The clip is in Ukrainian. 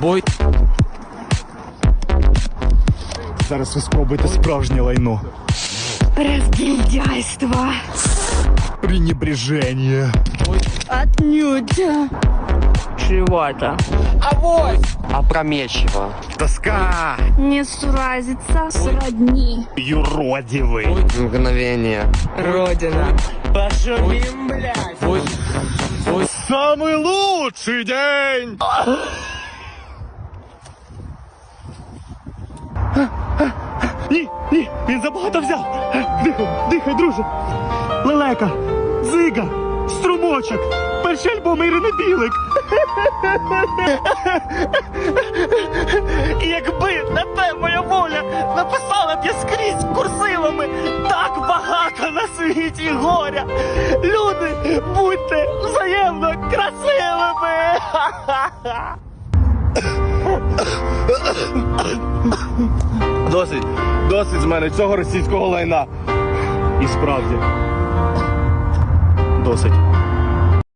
Бой. Зараз ви спробуєте справжнє лайно. Разгильдяйство. Пренебрежение. Отнюдь. Чревато. Опрометчиво. Тоска. Не суразиться. Сродни. Юродивый. Мгновение. Родина. Пошумим, блядь. Бой. Бой. Самый лучший день! Ні, ні, він забагато взяв. Дихай, дихай, друже. Лелека, зига, струмочок, перший альбом Ірини Білик. Якби на те моя воля написала б я скрізь курсивами так багато на світі горя. Люди, будьте взаємно красивими. Досить, досить з мене цього російського лайна. І справді. Досить.